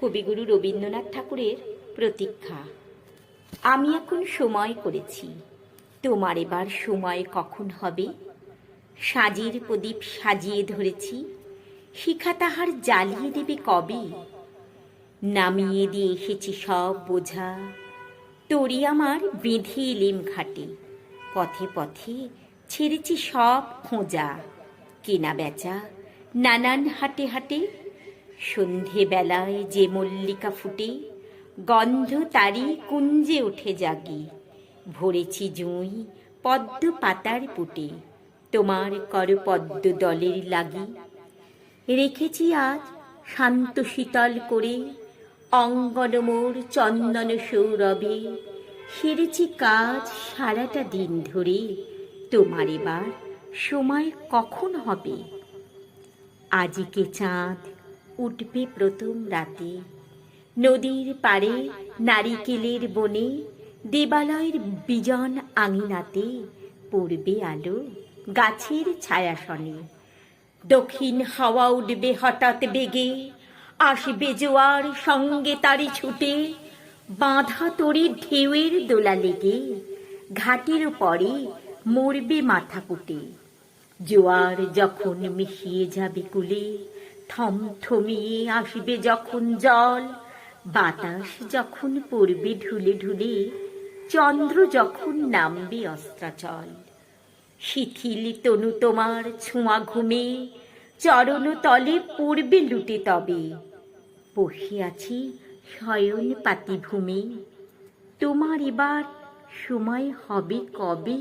কবিগুরু রবীন্দ্রনাথ ঠাকুরের প্রতীক্ষা। আমি এখন সময় করেছি। তোমার এবার সময় কখন হবে? সাজির প্রদীপ সাজিয়ে ধরেছি। শিখা তাহার জ্বালিয়ে দেবে কবে? নামিয়ে দিয়ে এসেছি সব বোঝা। তরি আমার বেঁধে এলেম ঘাটে। পথে পথে ছেড়েছি সব খোঁজা। কেনা বেচা, নানান হাটে হাটে সন্ধেবেলায় যে মল্লিকা ফুটে, গন্ধ তারি কুঞ্জে উঠে জাগি। ভরেছি জুঁই পদ্ম পাতার পুটে, তোমার কর পদ্ম দলের লাগি। রেখেছি আজ শান্ত শীতল করে, অঙ্গন মোর চন্দন সৌরভে। সেরেছি কাজ সারাটা দিন ধরে, তোমার এবার সময় কখন হবে? আজিকে চাঁদ উঠবে প্রথম রাতে। নদীর পাড়ে নারিকেলের বনে, দেবালয়ের বিজন আঙিনাতে পড়বে আলো গাছের ছায়াসনে। দক্ষিণ হাওয়া উঠবে হঠাৎ বেগে, আসবে জোয়ার সঙ্গে তারি ছুটে, বাঁধা তরি ঢেউয়ের দোলা লেগে, ঘাটের পরে মরবে মাথা কুটে জোয়ার যখন মিশিয়ে যাবে কুলে থমথমিয়ে আসবে যখন জল, বাতাস যখন পড়বে ঢুলে ঢুলে, চন্দ্র যখন নামবে অস্ত্রাচল। শিথিল তনু তোমার ছোঁয়া ঘুমে, চরণ তলে পড়বে লুটে তবে। বসে আছি শয়ন পাতি ভূমি তোমার এবার সময় হবে কবে?